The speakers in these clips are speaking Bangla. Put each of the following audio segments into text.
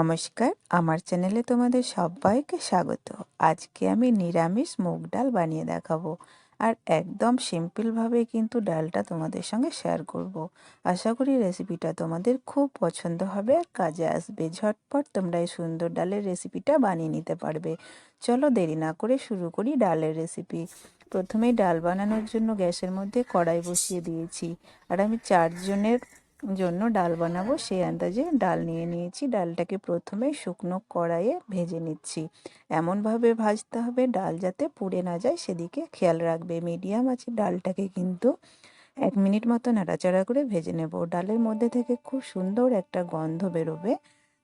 নমস্কার, আমার চ্যানেলে তোমাদের সবাইকে স্বাগত। আজকে আমি নিরামিষ মুগ ডাল বানিয়ে দেখাবো। আর একদম সিম্পলভাবে কিন্তু ডালটা তোমাদের সঙ্গে শেয়ার করব। আশা করি রেসিপিটা তোমাদের খুব পছন্দ হবে আর কাজে আসবে। ঝটপট তোমরা এই সুন্দর ডালের রেসিপিটা বানিয়ে নিতে পারবে। চলো দেরি না করে শুরু করি ডালের রেসিপি। প্রথমেই ডাল বানানোর জন্য গ্যাসের মধ্যে কড়াই বসিয়ে দিয়েছি। আর আমি চারজনের জন্য ডাল বানাবো। সেই আন্দাজে ডাল নিয়ে নিয়েছি। ডালটাকে প্রথমে শুকনো কড়াইয়ে ভেজে নিচ্ছি। এমনভাবে ভাজতে হবে ডাল যাতে পুড়ে না যায়। সেদিকে খেয়াল রাখবে, মিডিয়াম আছে। ডালটাকে কিন্তু এক মিনিট মতো নাড়াচাড়া করে ভেজে নেব। ডালের মধ্যে থেকে খুব সুন্দর একটা গন্ধ বেরোবে।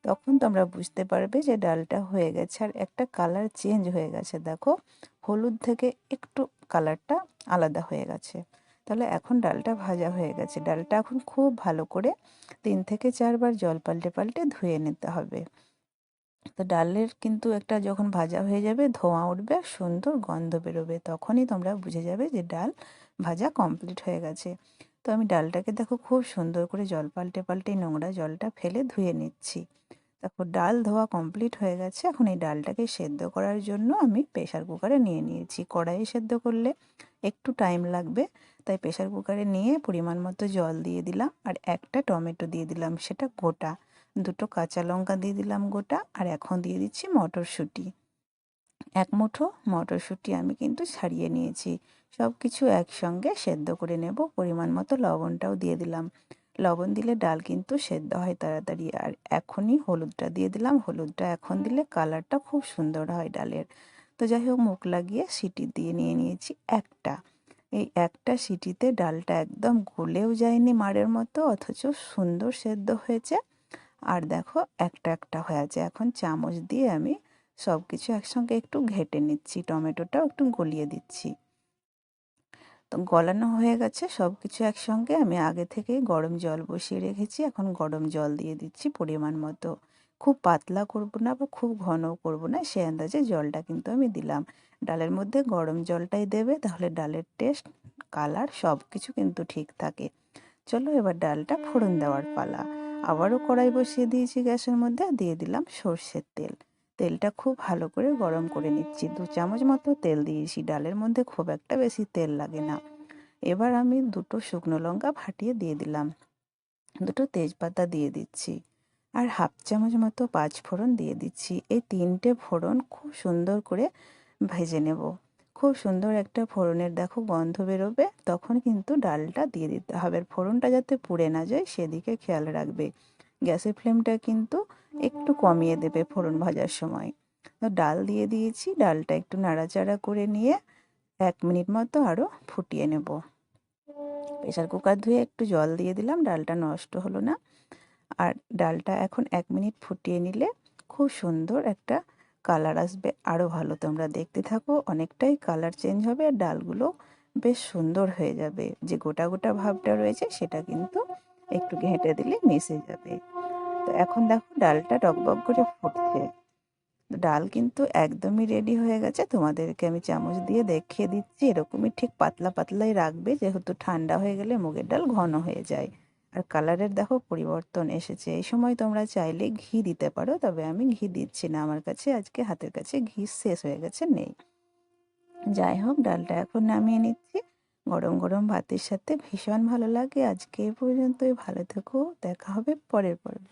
তখন তোমরা বুঝতে পারবে যে ডালটা হয়ে গেছে। আর একটা কালার চেঞ্জ হয়ে গেছে। দেখো, হলুদ থেকে একটু কালারটা আলাদা হয়ে গেছে। তাহলে এখন ডালটা ভাজা হয়ে গেছে। ডালটা এখন খুব ভালো করে তিন থেকে চারবার জল পাল্টে পাল্টে ধুয়ে নিতে হবে। তো ডালের কিন্তু একটা যখন ভাজা হয়ে যাবে, ধোঁয়া উঠবে সুন্দর গন্ধ বেরোবে, তখনই তোমরা বুঝে যাবে যে ডাল ভাজা কমপ্লিট হয়ে গেছে। তো আমি ডালটাকে দেখো খুব সুন্দর করে জল পাল্টে পাল্টে নোংরা জলটা ফেলে ধুয়ে নিচ্ছি। তারপর ডাল ধোয়া কমপ্লিট হয়ে গেছে। এখন এই ডালটাকে সেদ্ধ করার জন্য আমি প্রেশার কুকারে নিয়ে নিয়েছি। কড়াইয়ে সেদ্ধ করলে একটু টাইম লাগবে, তাই প্রেশার কুকারে নিয়ে পরিমাণ মতো জল দিয়ে দিলাম আর একটা টমেটো দিয়ে দিলাম, সেটা গোটা। দুটো কাঁচা লঙ্কা দিয়ে দিলাম গোটা আর এখন দিয়ে দিচ্ছি মটরশুঁটি। এক মুঠো মটরশুঁটি আমি কিন্তু ছাড়িয়ে নিয়েছি। সব কিছু একসঙ্গে সেদ্ধ করে নেব, পরিমাণ মতো লবণটাও দিয়ে দিলাম। লবণ দিলে ডাল কিন্তু সেদ্ধ হয় তাড়াতাড়ি। আর এখনই হলুদটা দিয়ে দিলাম। হলুদটা এখন দিলে কালারটা খুব সুন্দর হয় ডালের। তো যাই হোক মুখ লাগিয়ে সিটি দিয়ে নিয়ে নিয়েছি একটা। এই একটা সিটিতে ডালটা একদম গলেও যায়নি মারের মতো অথচ সুন্দর সেদ্ধ হয়েছে। আর দেখো একটা একটা হয়ে আছে। এখন চামচ দিয়ে আমি সব কিছু একসঙ্গে একটু ঘেটে নিচ্ছি টমেটোটাও একটু গলিয়ে দিচ্ছি। তো গলানো হয়ে গেছে। সব কিছু একসঙ্গে আমি আগে থেকে গরম জল বসিয়ে রেখেছি। এখন গরম জল দিয়ে দিচ্ছি পরিমাণ মতো। খুব পাতলা করব না বা খুব ঘনও করব না, সে আন্দাজে জলটা কিন্তু আমি দিলাম। ডালের মধ্যে গরম জলটাই দেবে, তাহলে ডালের টেস্ট, কালার সব কিছু কিন্তু ঠিক থাকে। চলো এবার ডালটা ফোড়ন দেওয়ার পালা। আবারও কড়াই বসিয়ে দিয়েছি গ্যাসের মধ্যে, দিয়ে দিলাম সর্ষের তেল। তেলটা খুব ভালো করে গরম করে নিচ্ছি। দু চামচ মতো তেল দিয়েছি। ডালের মধ্যে খুব একটা বেশি তেল লাগে না। এবার আমি দুটো শুকনো লঙ্কা ফাটিয়ে দিয়ে দিলাম। দুটো তেজপাতা দিয়ে দিচ্ছি। আর হাফ চামচ মতো পাঁচ ফোড়ন দিয়ে দিচ্ছি। এই তিনটে ফোড়ন খুব সুন্দর করে ভেজে নেব। খুব সুন্দর একটা ফোড়নের দেখো গন্ধ বেরোবে, তখন কিন্তু ডালটা দিয়ে দিতে হবে। ফোড়নটা যাতে পুড়ে না যায়, সেদিকে খেয়াল রাখবে। গ্যাসের ফ্লেমটা কিন্তু একটু কমিয়ে দেবে ফোড়ন ভাজার সময়। তো ডাল দিয়ে দিয়েছি, ডালটা একটু নাড়াচাড়া করে নিয়ে এক মিনিট মতো আরও ফুটিয়ে নেব। প্রেশার কুকার ধুয়ে একটু জল দিয়ে দিলাম, ডালটা নষ্ট হলো না। আর ডালটা এখন এক মিনিট ফুটিয়ে নিলে খুব সুন্দর একটা কালার আসবে। আরও ভালো তোমরা দেখতে থাকো, অনেকটাই কালার চেঞ্জ হবে আর ডালগুলো বেশ সুন্দর হয়ে যাবে। যে গোটা গোটা ভাবটা রয়েছে সেটা কিন্তু একটু ঘেঁটে দিলে মিশে যাবে। তো এখন দেখো ডালটা টকবক করে ফুটছে। ডাল কিন্তু একদমই রেডি হয়ে গেছে। তোমাদেরকে আমি চামচ দিয়ে দেখিয়ে দিচ্ছি, এরকমই ঠিক পাতলা পাতলাই রাখবে, যেহেতু ঠান্ডা হয়ে গেলে মুগের ডাল ঘন হয়ে যায়। আর কালারের দেখো পরিবর্তন এসেছে। এই সময় তোমরা চাইলে ঘি দিতে পারো, তবে আমি ঘি দিচ্ছি না। আমার কাছে আজকে হাতের কাছে ঘি শেষ হয়ে গেছে, নেই। যাই হোক, ডালটা এখন নামিয়ে নিচ্ছি। গরম গরম ভাতের সাথে ভীষণ ভালো লাগে। আজকে এই পর্যন্তই। ভালো থেকো। দেখা হবে পরের পর্বে।